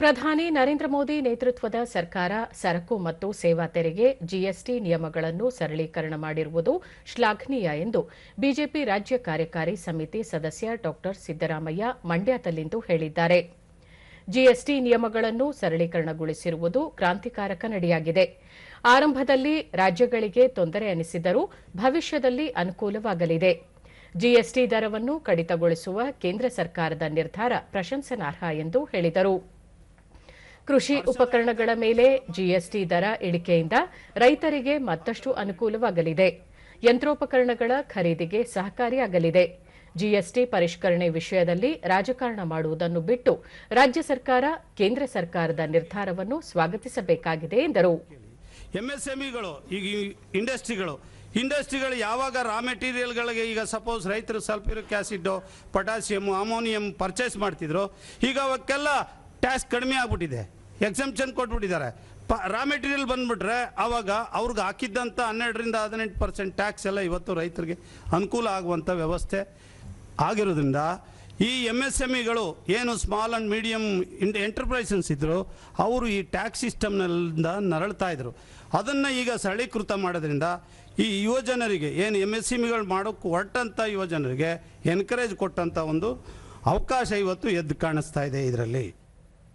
ಪ್ರಧಾನಿ ನರೇಂದ್ರ ಮೋದಿ ನೇತೃತ್ವದ ಸರ್ಕಾರ, ಸರಕು ಮತ್ತು ಸೇವಾ ತೆರಿಗೆ, ಜಿಎಸ್ಟಿ ನಿಯಮಗಳನ್ನು ಸರಳೀಕರಣ ಮಾಡಿರುವುದು ಶ್ಲಾಘನೀಯ ಎಂದು ಬಿಜೆಪಿ ರಾಜ್ಯ ಕಾರ್ಯಕಾರಿ ಸಮಿತಿ ಸದಸ್ಯ ಡಾ ಸಿದ್ದರಾಮಯ್ಯ ಮಂಡ್ಯದಲ್ಲಿಂದು ಹೇಳಿದ್ದಾರೆ. ಜಿಎಸ್ಟಿ ನಿಯಮಗಳನ್ನು ಸರಳೀಕರಣಗೊಳಿಸಿರುವುದು ಕ್ರಾಂತಿಕಾರಕ ನಡೆಯಾಗಿದೆ. ಆರಂಭದಲ್ಲಿ ರಾಜ್ಯಗಳಿಗೆ ತೊಂದರೆ ಅನಿಸಿದರೂ ಭವಿಷ್ಯದಲ್ಲಿ ಅನುಕೂಲವಾಗಲಿದೆ. ಜಿಎಸ್ಟಿ ದರವನ್ನು ಕಡಿತಗೊಳಿಸುವ ಕೇಂದ್ರ ಸರ್ಕಾರದ ನಿರ್ಧಾರ ಪ್ರಶಂಸನಾರ್ಹ ಎಂದು ಹೇಳಿದರು. ಕೃಷಿ ಉಪಕರಣಗಳ ಮೇಲೆ ಜಿಎಸ್ಟಿ ದರ ಇಳಿಕೆಯಿಂದ ರೈತರಿಗೆ ಮತ್ತಷ್ಟು ಅನುಕೂಲವಾಗಲಿದೆ. ಯಂತ್ರೋಪಕರಣಗಳ ಖರೀದಿಗೆ ಸಹಕಾರಿಯಾಗಲಿದೆ. ಜಿಎಸ್ಟಿ ಪರಿಷ್ಕರಣೆ ವಿಷಯದಲ್ಲಿ ರಾಜಕಾರಣ ಮಾಡುವುದನ್ನು ಬಿಟ್ಟು ರಾಜ್ಯ ಸರ್ಕಾರ, ಕೇಂದ್ರ ಸರ್ಕಾರದ ನಿರ್ಧಾರವನ್ನು ಸ್ವಾಗತಿಸಬೇಕಾಗಿದೆ ಎಂದರು. ಎಂಎಸ್ಎಂಇಗಳು, ಈಗ ಇಂಡಸ್ಟ್ರಿಗಳು ಇಂಡಸ್ಟ್ರಿಗಳು ಯಾವಾಗ ರಾ ಮೆಟೀರಿಯಲ್ಗಳಿಗೆ ಈಗ ಸಪೋಸ್ ರೈತರು sulphuric acid potassium ammonium purchase ಮಾಡ್ತಿದ್ರು, ಈಗ ಅವಕ್ಕೆಲ್ಲ ಟ್ಯಾಕ್ಸ್ ಕಡಿಮೆ ಆಗ್ಬಿಟ್ಟಿದೆ. ಎಕ್ಸಂಪ್ಷನ್ ಕೊಟ್ಬಿಟ್ಟಿದ್ದಾರೆ. ಪ ರಾ ಮೆಟೀರಿಯಲ್ ಬಂದ್ಬಿಟ್ರೆ ಅವಾಗ ಅವ್ರಿಗೆ ಹಾಕಿದ್ದಂಥ ಹನ್ನೆರಡರಿಂದ ಹದಿನೆಂಟು ಪರ್ಸೆಂಟ್ ಟ್ಯಾಕ್ಸ್ ಎಲ್ಲ ಇವತ್ತು ರೈತರಿಗೆ ಅನುಕೂಲ ಆಗುವಂಥ ವ್ಯವಸ್ಥೆ ಆಗಿರೋದ್ರಿಂದ ಈ ಎಂ ಎಸ್ ಎಂ ಇಗಳು ಏನು ಸ್ಮಾಲ್ ಆ್ಯಂಡ್ ಮೀಡಿಯಮ್ ಇಂಡ್ ಎಂಟರ್ಪ್ರೈಸಸ್ ಇದ್ದರು ಅವರು ಈ ಟ್ಯಾಕ್ಸ್ ಸಿಸ್ಟಮ್ನಿಂದ ನರಳ್ತಾ ಇದ್ರು. ಅದನ್ನು ಈಗ ಸರಳೀಕೃತ ಮಾಡೋದ್ರಿಂದ ಈ ಯುವಜನರಿಗೆ ಏನು ಎಂ ಎಸ್ ಎಮ್ಗಳು ಮಾಡೋಕ್ಕೆ ಹೊರಟಂಥ ಯುವಜನರಿಗೆ ಎನ್ಕರೇಜ್ ಕೊಟ್ಟಂಥ ಒಂದು ಅವಕಾಶ ಇವತ್ತು ಎದ್ದು ಕಾಣಿಸ್ತಾ ಇದೆ ಇದರಲ್ಲಿ.